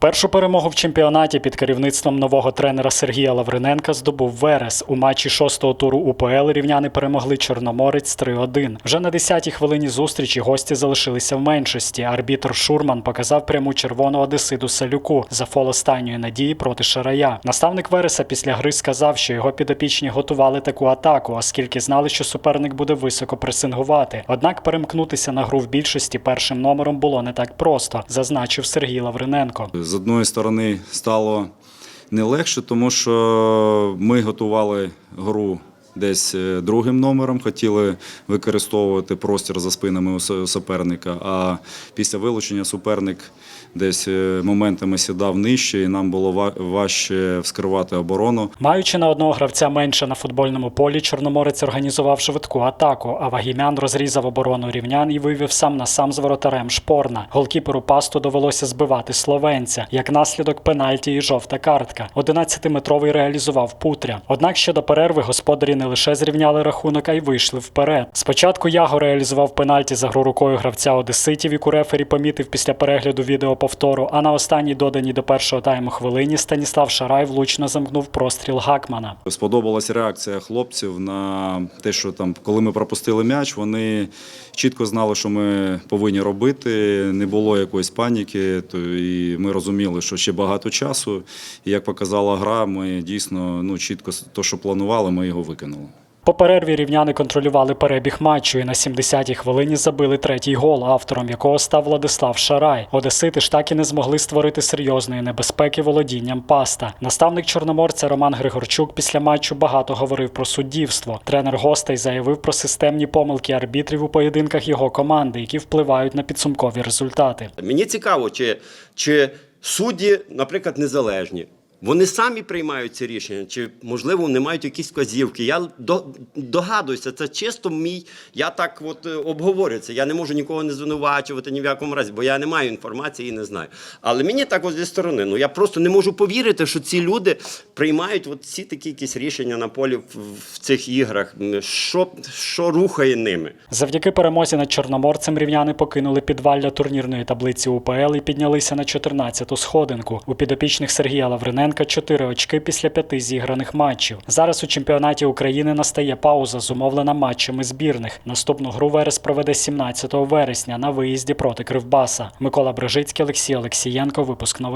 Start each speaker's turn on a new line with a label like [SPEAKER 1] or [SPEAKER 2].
[SPEAKER 1] Першу перемогу в чемпіонаті під керівництвом нового тренера Сергія Лавриненка здобув Верес. У матчі шостого туру УПЛ рівняни перемогли Чорноморець 3-1. Вже на 10-й хвилині зустрічі гості залишилися в меншості. Арбітр Шурман показав пряму червону Одесиду Салюку за фол останньої надії проти Шарая. Наставник Вереса після гри сказав, що його підопічні готували таку атаку, оскільки знали, що суперник буде високо пресингувати. Однак перемкнутися на гру в більшості першим номером було не так просто, зазначив Сергій Лавриненко.
[SPEAKER 2] З одної сторони стало не легше, тому що ми готували гру десь е, другим номером, хотіли використовувати простір за спинами суперника. А після вилучення суперник десь е, моментами сідав нижче, і нам було важче вскривати оборону.
[SPEAKER 1] Маючи на одного гравця менше на футбольному полі, Чорноморець організував швидку атаку, а Вагімян розрізав оборону рівнян і вивів сам на сам з воротарем Шпорна. Голкіперу пасту довелося збивати словенця. Як наслідок пенальті і жовта картка. 11-метровий реалізував Путря. Однак ще до перерви господарі не лише зрівняли рахунок, а й вийшли вперед. Спочатку Яго реалізував пенальті за гру рукою гравця Одеситів, яку рефері помітив після перегляду відеоповтору. А на останній доданій до першого тайму хвилині Станіслав Шарай влучно замкнув простріл Гакмана.
[SPEAKER 2] Сподобалась реакція хлопців на те, що там, коли ми пропустили м'яч, вони чітко знали, що ми повинні робити. Не було якоїсь паніки, то і ми розуміли, що ще багато часу. І як показала гра, ми дійсно ну чітко то, що планували, ми його виконали.
[SPEAKER 1] По перерві рівняни контролювали перебіг матчу і на 70-й хвилині забили третій гол, автором якого став Владислав Шарай. Одесити ж так і не змогли створити серйозної небезпеки володінням паста. Наставник чорноморця Роман Григорчук після матчу багато говорив про суддівство. Тренер гостей заявив про системні помилки арбітрів у поєдинках його команди, які впливають на підсумкові результати.
[SPEAKER 3] Мені цікаво, чи, чи судді, наприклад, незалежні. Вони самі приймають ці рішення, чи можливо вони мають якісь вказівки. Я до- догадуюся, це чисто мій. Я так от е, обговорю це. Я не можу нікого не звинувачувати ні в якому разі, бо я не маю інформації і не знаю. Але мені так от зі сторони. Ну я просто не можу повірити, що ці люди приймають от ці такі якісь рішення на полі в, в цих іграх. Що, що рухає ними?
[SPEAKER 1] Завдяки перемозі над Чорноморцем рівняни покинули підвалля турнірної таблиці УПЛ і піднялися на 14-ту сходинку. У підопічних Сергія Лавриненка 4 очки після п'яти зіграних матчів. Зараз у чемпіонаті України настає пауза, зумовлена матчами збірних. Наступну гру Верес проведе 17 вересня на виїзді проти Кривбаса. Микола Брижицький, Олексій Олексієнко. Випуск новин.